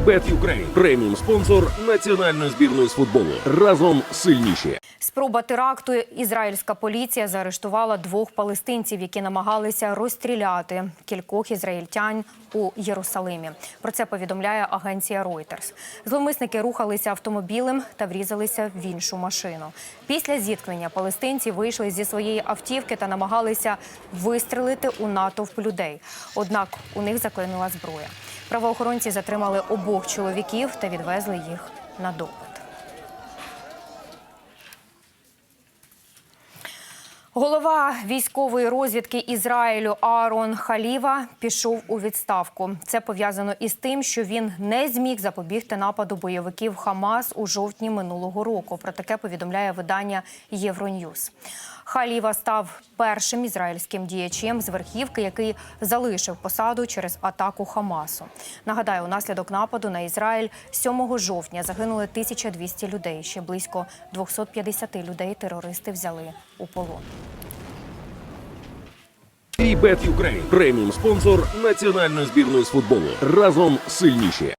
Bet Ukraine – преміум спонсор національної збірної з футболу. Разом сильніші. Спроба теракту. Ізраїльська поліція заарештувала двох палестинців, які намагалися розстріляти кількох ізраїльтян у Єрусалимі. Про це повідомляє агенція Reuters. Зловмисники рухалися автомобілем та врізалися в іншу машину. Після зіткнення палестинці вийшли зі своєї автівки та намагалися вистрелити у натовп людей. Однак у них заклинула зброя. Правоохоронці затримали обох чоловіків та відвезли їх на допит. Голова військової розвідки Ізраїлю Аарон Халіва пішов у відставку. Це пов'язано із тим, що він не зміг запобігти нападу бойовиків Хамас у жовтні минулого року. Про таке повідомляє видання Євроньюз. Халіва став першим ізраїльським діячем з верхівки, який залишив посаду через атаку Хамасу. Нагадаю, унаслідок нападу на Ізраїль 7 жовтня загинули 1200 людей. Ще близько 250 людей терористи взяли у полон. Bet Ukraine – преміум спонсор національної збірної з футболу. Разом сильніші.